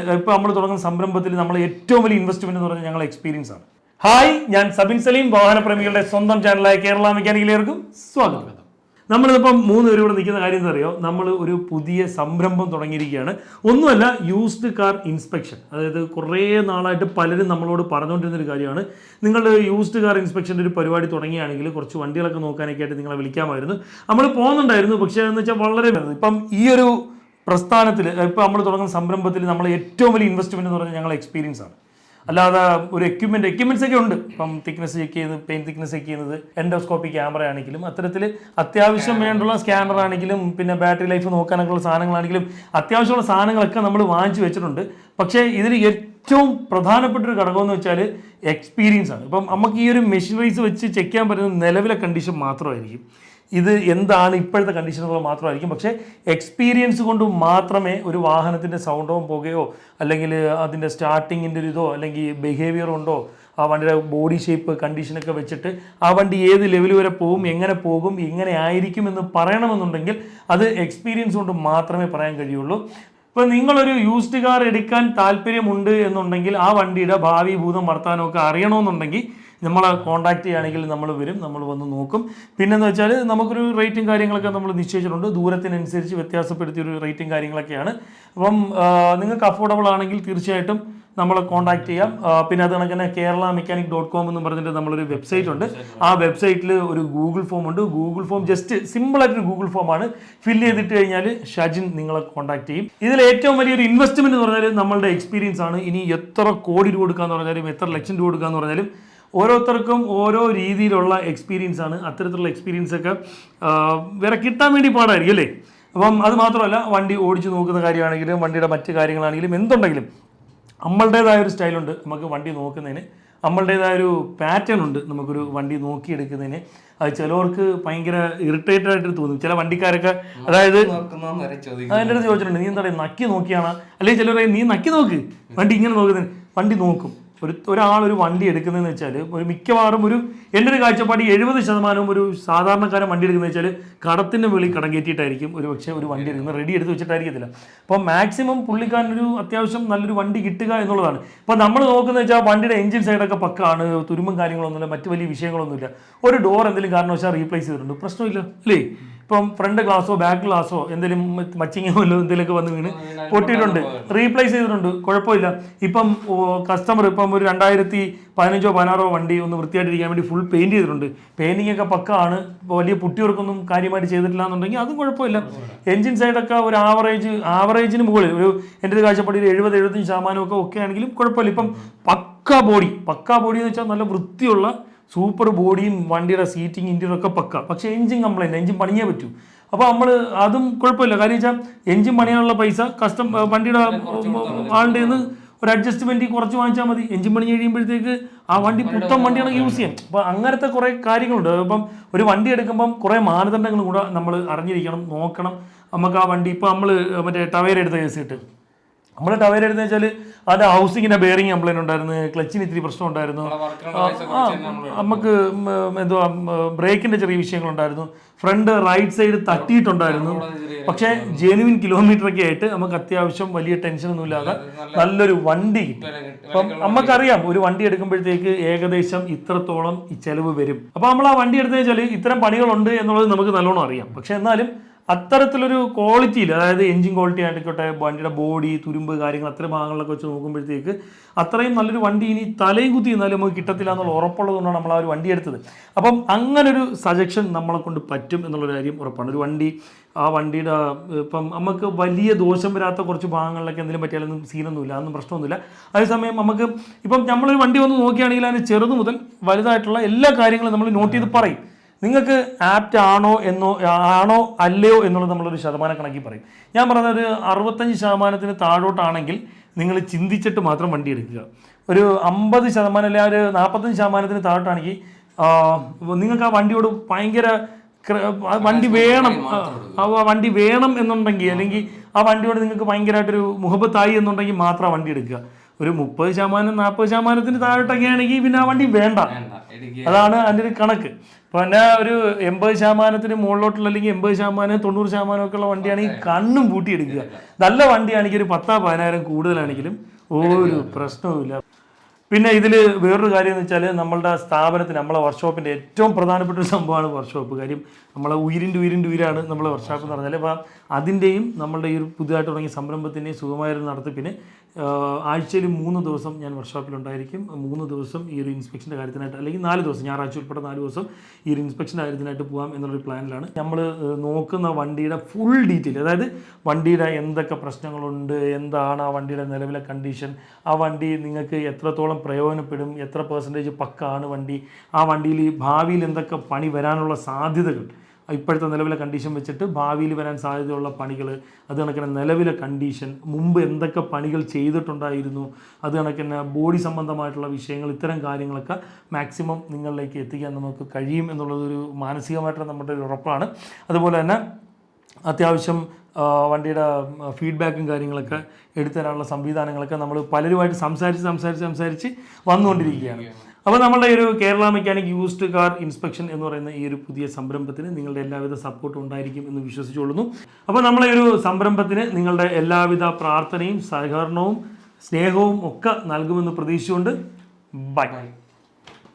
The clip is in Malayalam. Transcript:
ഇപ്പോൾ നമ്മൾ തുടങ്ങുന്ന സംരംഭത്തിൽ നമ്മൾ ഏറ്റവും വലിയ ഇൻവെസ്റ്റ്മെന്റ് എന്ന് പറഞ്ഞാൽ ഞങ്ങൾ എക്സ്പീരിയൻസ് ആണ്. ഹായ് ഞാൻ സബിൻ സലീം വാഹനപ്രേമികളുടെ സ്വന്തം ചാനലായ കേരള മെക്കാനിക്കലേർക്കും സ്വാഗതം. നമ്മളിതിപ്പം മൂന്ന് പേരും ഇവിടെ നിൽക്കുന്ന കാര്യം എന്താ അറിയോ നമ്മൾ ഒരു പുതിയ സംരംഭം തുടങ്ങിയിരിക്കുകയാണ്. ഒന്നുമല്ല യൂസ്ഡ് കാർ ഇൻസ്പെക്ഷൻ അതായത് കുറേ നാളായിട്ട് പലരും നമ്മളോട് പറഞ്ഞുകൊണ്ടിരുന്ന ഒരു കാര്യമാണ്. നിങ്ങൾ യൂസ്ഡ് കാർ ഇൻസ്പെക്ഷന്റെ ഒരു പരിപാടി തുടങ്ങിയാണെങ്കിൽ കുറച്ച് വണ്ടികളൊക്കെ നോക്കാനൊക്കെ ആയിട്ട് നിങ്ങളെ വിളിക്കാമായിരുന്നു. നമ്മൾ പോകുന്നുണ്ടായിരുന്നു പക്ഷേ എന്ന് വെച്ചാൽ വളരെ ഇപ്പം ഈ ഒരു പ്രസ്ഥാനത്തിൽ ഇപ്പോൾ നമ്മൾ തുടങ്ങുന്ന സംരംഭത്തിൽ നമ്മൾ ഏറ്റവും വലിയ ഇൻവെസ്റ്റ്മെന്റ് എന്ന് പറഞ്ഞാൽ ഞങ്ങളുടെ എക്സ്പീരിയൻസ് ആണ്. അല്ലാതെ ഒരു എക്യുപ്മെന്റ് എക്യുപ്മെന്റ്സ് ഒക്കെ ഉണ്ട്. ഇപ്പം തിക്നെസ് ചെക്ക് ചെയ്യുന്നത് പെയിൻ തിക്നെസ് ചെക്ക് ചെയ്യുന്നത് എൻഡോസ്കോപ്പി ക്യാമറ ആണെങ്കിലും അത്തരത്തിൽ അത്യാവശ്യം വേണ്ടുള്ള സ്കാനർ ആണെങ്കിലും പിന്നെ ബാറ്ററി ലൈഫ് നോക്കാനൊക്കെ ഉള്ള സാധനങ്ങളാണെങ്കിലും അത്യാവശ്യമുള്ള സാധനങ്ങളൊക്കെ നമ്മൾ വാങ്ങിച്ചു വെച്ചിട്ടുണ്ട്. പക്ഷേ ഇതിൽ ഏറ്റവും പ്രധാനപ്പെട്ട ഒരു ഘടകം എന്ന് വെച്ചാൽ എക്സ്പീരിയൻസ് ആണ്. ഇപ്പം നമുക്ക് ഈ ഒരു മെഷീനറീസ് വെച്ച് ചെക്ക് ചെയ്യാൻ പറ്റുന്ന നിലവിലെ കണ്ടീഷൻ മാത്രമായിരിക്കും. ഇത് എന്താണ് ഇപ്പോഴത്തെ കണ്ടീഷൻ മാത്രമായിരിക്കും. പക്ഷേ എക്സ്പീരിയൻസ് കൊണ്ട് മാത്രമേ ഒരു വാഹനത്തിന്റെ സൗണ്ടോ പുകയോ അല്ലെങ്കിൽ അതിന്റെ സ്റ്റാർട്ടിങ്ങിന്റെ ഒരു ഇതോ അല്ലെങ്കിൽ ബിഹേവിയർ ഉണ്ടോ ആ വണ്ടിയുടെ ബോഡി ഷേപ്പ് കണ്ടീഷനൊക്കെ വെച്ചിട്ട് ആ വണ്ടി ഏത് ലെവൽ വരെ പോകും എങ്ങനെ പോകും എങ്ങനെ ആയിരിക്കും എന്ന് പറയണമെന്നുണ്ടെങ്കിൽ അത് എക്സ്പീരിയൻസ് കൊണ്ട് മാത്രമേ പറയാൻ കഴിയുള്ളൂ. ഇപ്പോൾ നിങ്ങളൊരു യൂസ്ഡ് കാർ എടുക്കാൻ താല്പര്യമുണ്ട് എന്നുണ്ടെങ്കിൽ ആ വണ്ടിയുടെ ഭാവി ഭൂതം വർത്താനമൊക്കെ അറിയണമെന്നുണ്ടെങ്കിൽ നമ്മളെ കോൺടാക്ട് ചെയ്യുകയാണെങ്കിൽ നമ്മൾ വരും നമ്മൾ വന്ന് നോക്കും. പിന്നെന്ന് വെച്ചാൽ നമുക്കൊരു റേറ്റും കാര്യങ്ങളൊക്കെ നമ്മൾ നിശ്ചയിച്ചിട്ടുണ്ട്. ദൂരത്തിനനുസരിച്ച് വ്യത്യാസപ്പെടുത്തിയ ഒരു റേറ്റും കാര്യങ്ങളൊക്കെയാണ്. അപ്പം നിങ്ങൾക്ക് അഫോർഡബിൾ ആണെങ്കിൽ തീർച്ചയായിട്ടും നമ്മൾ കോൺടാക്ട് ചെയ്യാം. പിന്നെ അത് കണക്ക് തന്നെ കേരള മെക്കാനിക് ഡോട്ട് കോം എന്ന് പറഞ്ഞിട്ട് നമ്മളൊരു വെബ്സൈറ്റ് ഉണ്ട്. ആ വെബ്സൈറ്റിൽ ഒരു ഗൂഗിൾ ഫോം ഉണ്ട്. ഗൂഗിൾ ഫോം ജസ്റ്റ് സിമ്പിളായിട്ടൊരു ഗൂഗിൾ ഫോം ആണ്. ഫില്ല് ചെയ്തിട്ട് കഴിഞ്ഞാൽ ഷജിൻ നിങ്ങളെ കോൺടാക്ട് ചെയ്യും. ഇതിൽ ഏറ്റവും വലിയൊരു ഇൻവെസ്റ്റ്മെന്റ് എന്ന് പറഞ്ഞാൽ നമ്മളുടെ എക്സ്പീരിയൻസ് ആണ്. ഇനി എത്ര കോടി രൂപ കൊടുക്കാന്ന് പറഞ്ഞാലും എത്ര ലക്ഷം രൂപ കൊടുക്കാന്ന് പറഞ്ഞാലും ഓരോരുത്തർക്കും ഓരോ രീതിയിലുള്ള എക്സ്പീരിയൻസ് ആണ്. അത്തരത്തിലുള്ള എക്സ്പീരിയൻസ് ഒക്കെ വേറെ കിട്ടാൻ വേണ്ടി പാടായിരിക്കും അല്ലേ? അപ്പം അത് മാത്രമല്ല വണ്ടി ഓടിച്ച് നോക്കുന്ന കാര്യമാണെങ്കിലും വണ്ടിയുടെ മറ്റ് കാര്യങ്ങളാണെങ്കിലും എന്തുണ്ടെങ്കിലും നമ്മളുടേതായ ഒരു സ്റ്റൈലുണ്ട് നമുക്ക് വണ്ടി നോക്കുന്നതിന്. നമ്മളുടേതായ ഒരു പാറ്റേൺ ഉണ്ട് നമുക്കൊരു വണ്ടി നോക്കിയെടുക്കുന്നതിന്. അത് ചിലവർക്ക് ഭയങ്കര ഇറിറ്റേറ്റഡ് ആയിട്ട് തോന്നും. ചില വണ്ടിക്കാരൊക്കെ അതായത് അതിന്റെ അടുത്ത് ചോദിച്ചിട്ടുണ്ട് നീ എന്താ പറയുക നക്കി നോക്കിയാണ്? അല്ലെങ്കിൽ ചിലർ പറയും, നീ നക്കി നോക്ക്. വണ്ടി ഇങ്ങനെ നോക്കുന്നതിന് വണ്ടി നോക്കും. ഒരു ഒരാൾ ഒരു വണ്ടി എടുക്കുന്നതെന്ന് വെച്ചാൽ ഒരു മിക്കവാറും ഒരു എന്റെ ഒരു കാഴ്ചപ്പാട് എഴുപത് ശതമാനവും ഒരു സാധാരണക്കാരൻ വണ്ടി എടുക്കുന്നത് വെച്ചാൽ കടത്തിന്റെ വെളി കടം കയറ്റിയിട്ടായിരിക്കും ഒരു പക്ഷേ ഒരു വണ്ടി എടുക്കുന്നത്. റെഡി എടുത്ത് വെച്ചിട്ടായിരിക്കത്തില്ല. അപ്പോൾ മാക്സിമം പുള്ളിക്കാരനൊരു അത്യാവശ്യം നല്ലൊരു വണ്ടി കിട്ടുക എന്നുള്ളതാണ്. ഇപ്പോൾ നമ്മൾ നോക്കുന്നത് വെച്ചാൽ വണ്ടിയുടെ എഞ്ചിൻ സൈഡൊക്കെ പക്കാണ് തുരുമ്പും കാര്യങ്ങളൊന്നുമില്ല മറ്റു വലിയ വിഷയങ്ങളൊന്നുമില്ല. ഒരു ഡോർ എന്തെങ്കിലും കാരണവശാൽ റീപ്ലേസ് ചെയ്തിട്ടുണ്ട്? പ്രശ്നമില്ല അല്ലേ? ഇപ്പം ഫ്രണ്ട് ഗ്ലാസോ ബാക്ക് ഗ്ലാസോ എന്തെങ്കിലും മച്ചിങ്ങോ വല്ലോ എന്തെങ്കിലുമൊക്കെ വന്ന് വീണ് പൊട്ടിയിട്ടുണ്ട്. റീപ്ലേസ് ചെയ്തിട്ടുണ്ട്. കുഴപ്പമില്ല. ഇപ്പം കസ്റ്റമർ ഇപ്പം ഒരു രണ്ടായിരത്തി പതിനഞ്ചോ പതിനാറോ വണ്ടി ഒന്ന് വൃത്തിയായിട്ടിരിക്കാൻ വേണ്ടി ഫുൾ പെയിന്റ് ചെയ്തിട്ടുണ്ട്. പെയിന്റിംഗ് ഒക്കെ പക്കാണ്. വലിയ പുട്ടിവർക്കൊന്നും കാര്യമായിട്ട് ചെയ്തിട്ടില്ല എന്നുണ്ടെങ്കിൽ അതും കുഴപ്പമില്ല. എൻജിൻ സൈഡൊക്കെ ഒരു ആവറേജ് ആവറേജിന് മുകളിൽ ഒരു എന്റെ ഒരു കാഴ്ചപ്പാടിൽ എഴുപത് എഴുപത്തഞ്ച് ശതമാനമൊക്കെ ഒക്കെ ആണെങ്കിലും കുഴപ്പമില്ല. ഇപ്പം പക്ക ബോഡി പക്ക ബോഡി എന്ന് വെച്ചാൽ നല്ല വൃത്തിയുള്ള സൂപ്പർ ബോഡിയും വണ്ടിയുടെ സീറ്റിംഗ് ഇന്റീരിയർ ഒക്കെ പക്ക. പക്ഷേ എഞ്ചിൻ കംപ്ലൈന്റ് എഞ്ചിൻ പണിയേ പറ്റൂ. അപ്പോൾ നമ്മൾ അതും കുഴപ്പമില്ല. കാര്യം വെച്ചാൽ എഞ്ചിൻ പണിയാനുള്ള പൈസ കസ്റ്റം വണ്ടിയുടെ ആളുടെ നിന്ന് ഒരു അഡ്ജസ്റ്റ്മെന്റ് കുറച്ച് വാങ്ങിച്ചാൽ മതി. എഞ്ചിൻ പണി കഴിയുമ്പോഴത്തേക്ക് ആ വണ്ടി പുത്തൻ വണ്ടിയാണ് യൂസ് ചെയ്യാം അപ്പോൾ അങ്ങനത്തെ കുറേ കാര്യങ്ങളുണ്ട്. അപ്പം ഒരു വണ്ടി എടുക്കുമ്പം കുറേ മാനദണ്ഡങ്ങൾ കൂടെ നമ്മൾ അറിഞ്ഞിരിക്കണം നോക്കണം. നമുക്ക് ആ വണ്ടി ഇപ്പോൾ നമ്മൾ മറ്റേ ടവേര എടുത്ത കേസ് കിട്ടും നമ്മൾ ടവേര എടുത്തെന്ന് വെച്ചാൽ അത് ഹൗസിങ്ങിന്റെ ബെയറിങ് കംപ്ലൈന്റ് ഉണ്ടായിരുന്നു. ക്ലച്ചിന് ഇത്തിരി പ്രശ്നം ഉണ്ടായിരുന്നു. നമുക്ക് എന്തോ എന്തുവാ ബ്രേക്കിന്റെ ചെറിയ വിഷയങ്ങളുണ്ടായിരുന്നു. ഫ്രണ്ട് റൈറ്റ് സൈഡ് തട്ടിയിട്ടുണ്ടായിരുന്നു. പക്ഷേ ജെനുവിൻ കിലോമീറ്റർ ഒക്കെ ആയിട്ട് നമുക്ക് അത്യാവശ്യം വലിയ ടെൻഷൻ ഒന്നും ഇല്ലാതെ നല്ലൊരു വണ്ടി കിട്ടും. അപ്പം നമുക്കറിയാം ഒരു വണ്ടി എടുക്കുമ്പോഴത്തേക്ക് ഏകദേശം ഇത്രത്തോളം ഈ ചെലവ് വരും. അപ്പോൾ നമ്മൾ ആ വണ്ടി എടുത്തു വെച്ചാൽ ഇത്തരം പണികളുണ്ട് എന്നുള്ളത് നമുക്ക് നല്ലോണം അറിയാം. പക്ഷേ എന്നാലും അത്തരത്തിലൊരു ക്വാളിറ്റിയിൽ അതായത് എഞ്ചിൻ ക്വാളിറ്റി ആയിക്കോട്ടെ വണ്ടിയുടെ ബോഡി തുരുമ്പ് കാര്യങ്ങൾ അത്തരം ഭാഗങ്ങളൊക്കെ വെച്ച് നോക്കുമ്പോഴത്തേക്ക് അത്രയും നല്ലൊരു വണ്ടി ഇനി തലയും കുത്തി എന്നാലും നമുക്ക് കിട്ടത്തില്ല എന്നുള്ള ഉറപ്പുള്ളതുകൊണ്ടാണ് നമ്മൾ ആ ഒരു വണ്ടി എടുത്തത്. അപ്പം അങ്ങനൊരു സജഷൻ നമ്മളെ കൊണ്ട് പറ്റും എന്നുള്ളൊരു കാര്യം ഉറപ്പാണ്. ഒരു വണ്ടി ആ വണ്ടിയുടെ ഇപ്പം നമുക്ക് വലിയ ദോഷം വരാത്ത കുറച്ച് ഭാഗങ്ങളിലൊക്കെ എന്തെങ്കിലും പറ്റിയാലൊന്നും സീനൊന്നുമില്ല അതൊന്നും പ്രശ്നമൊന്നുമില്ല. അതേസമയം നമുക്ക് ഇപ്പം നമ്മളൊരു വണ്ടി വന്ന് നോക്കുകയാണെങ്കിൽ അതിന് ചെറുത് മുതൽ വലുതായിട്ടുള്ള എല്ലാ കാര്യങ്ങളും നമ്മൾ നോട്ട് ചെയ്ത് പറയും. നിങ്ങൾക്ക് ആപ്റ്റ് ആണോ എന്നോ ആണോ അല്ലയോ എന്നുള്ളത് നമ്മളൊരു ശതമാന കണക്കി പറയും. ഞാൻ പറഞ്ഞ അറുപത്തഞ്ച് ശതമാനത്തിന് താഴോട്ടാണെങ്കിൽ നിങ്ങൾ ചിന്തിച്ചിട്ട് മാത്രം വണ്ടി എടുക്കുക. ഒരു അമ്പത് ശതമാനം അല്ലെ ഒരു നാൽപ്പത്തഞ്ച് ശതമാനത്തിന് താഴോട്ടാണെങ്കിൽ നിങ്ങൾക്ക് ആ വണ്ടിയോട് ഭയങ്കര വണ്ടി വേണം വണ്ടി വേണം എന്നുണ്ടെങ്കിൽ അല്ലെങ്കിൽ ആ വണ്ടിയോട് നിങ്ങൾക്ക് ഭയങ്കരമായിട്ടൊരു മുഹബത്തായി എന്നുണ്ടെങ്കിൽ മാത്രം വണ്ടി എടുക്കുക. ഒരു മുപ്പത് ശതമാനം നാൽപ്പത് ശതമാനത്തിന് താഴോട്ടൊക്കെ ആണെങ്കിൽ പിന്നെ ആ വണ്ടി വേണ്ട. അതാണ് അതിന്റെ ഒരു കണക്ക്. പിന്നെ ഒരു എൺപത് ശതമാനത്തിന് മുകളിലോട്ടുള്ള അല്ലെങ്കിൽ എൺപത് ശതമാനം തൊണ്ണൂറ് ശതമാനം ഒക്കെ ഉള്ള വണ്ടിയാണെങ്കിൽ കണ്ണും പൂട്ടിയെടുക്കുക. നല്ല വണ്ടിയാണെങ്കിൽ ഒരു പത്താ പതിനായിരം കൂടുതലാണെങ്കിലും ഒരു പ്രശ്നവുമില്ല. പിന്നെ ഇതിൽ വേറൊരു കാര്യം എന്ന് വെച്ചാൽ നമ്മളുടെ സ്ഥാപനത്തിന് നമ്മളെ വർക്ക്ഷോപ്പിന്റെ ഏറ്റവും പ്രധാനപ്പെട്ട ഒരു സംഭവമാണ് വർക്ക്ഷോപ്പ്. കാര്യം നമ്മളെ ഉയിരിന്റെ ഉയിരിന്റെ ഉയരാണ് നമ്മളെ വർക്ക്ഷോപ്പ് എന്ന് പറഞ്ഞാൽ. അപ്പോൾ അതിന്റെയും നമ്മളുടെ ഈ ഒരു പുതുതായിട്ട് തുടങ്ങിയ സംരംഭത്തിന്റെയും സുഖമായൊരു നടത്തിപ്പിന് ആഴ്ചയിൽ മൂന്ന് ദിവസം ഞാൻ വർക്ക്ഷോപ്പിലുണ്ടായിരിക്കും മൂന്ന് ദിവസം ഈ ഒരു ഇൻസ്പെക്ഷന്റെ കാര്യത്തിനായിട്ട് അല്ലെങ്കിൽ നാല് ദിവസം ഞായറാഴ്ച ഉൾപ്പെടെ നാല് ദിവസം ഈ ഒരു ഇൻസ്പെക്ഷന്റെ കാര്യത്തിനായിട്ട് പോകാം എന്നുള്ളൊരു പ്ലാനിലാണ്. നമ്മൾ നോക്കുന്ന വണ്ടിയുടെ ഫുൾ ഡീറ്റെയിൽ അതായത് വണ്ടിയുടെ എന്തൊക്കെ പ്രശ്നങ്ങളുണ്ട് എന്താണ് ആ വണ്ടിയുടെ നിലവിലെ കണ്ടീഷൻ ആ വണ്ടി നിങ്ങൾക്ക് എത്രത്തോളം പ്രയോജനപ്പെടും എത്ര പെർസെന്റേജ് പക്കാണ് വണ്ടി ആ വണ്ടിയിൽ ഭാവിയിൽ എന്തൊക്കെ പണി വരാനുള്ള സാധ്യതകൾ ഇപ്പോഴത്തെ നിലവിലെ കണ്ടീഷൻ വെച്ചിട്ട് ഭാവിയിൽ വരാൻ സാധ്യതയുള്ള പണികൾ അത് കണക്കിന് നിലവിലെ കണ്ടീഷൻ മുമ്പ് എന്തൊക്കെ പണികൾ ചെയ്തിട്ടുണ്ടായിരുന്നു അത് കണക്കിന് ബോഡി സംബന്ധമായിട്ടുള്ള വിഷയങ്ങൾ ഇത്തരം കാര്യങ്ങളൊക്കെ മാക്സിമം നിങ്ങളിലേക്ക് എത്തിക്കാൻ നമുക്ക് കഴിയും എന്നുള്ളതൊരു മാനസികമായിട്ടുള്ള നമ്മുടെ ഒരു ഉറപ്പാണ്. അതുപോലെ തന്നെ അത്യാവശ്യം വണ്ടിയുടെ ഫീഡ്ബാക്കും കാര്യങ്ങളൊക്കെ എടുത്തു തരാനുള്ള സംവിധാനങ്ങളൊക്കെ നമ്മൾ പലരുമായിട്ട് സംസാരിച്ച് സംസാരിച്ച് സംസാരിച്ച് വന്നുകൊണ്ടിരിക്കുകയാണ്. അപ്പോൾ നമ്മുടെ ഒരു Kerala mechanic used car inspection എന്ന് പറയുന്ന ഈ ഒരു പുതിയ സംരംഭത്തിന് നിങ്ങളുടെ എല്ലാവിധ സപ്പോർട്ടും ഉണ്ടായിരിക്കും എന്ന് വിശ്വസിച്ചുകൊള്ളുന്നു. അപ്പോൾ നമ്മളെ ഒരു സംരംഭത്തിന് നിങ്ങളുടെ എല്ലാവിധ പ്രാർത്ഥനയും സഹകരണവും സ്നേഹവും ഒക്കെ നൽകുമെന്ന് പ്രതീക്ഷിച്ചുകൊണ്ട് ബൈ.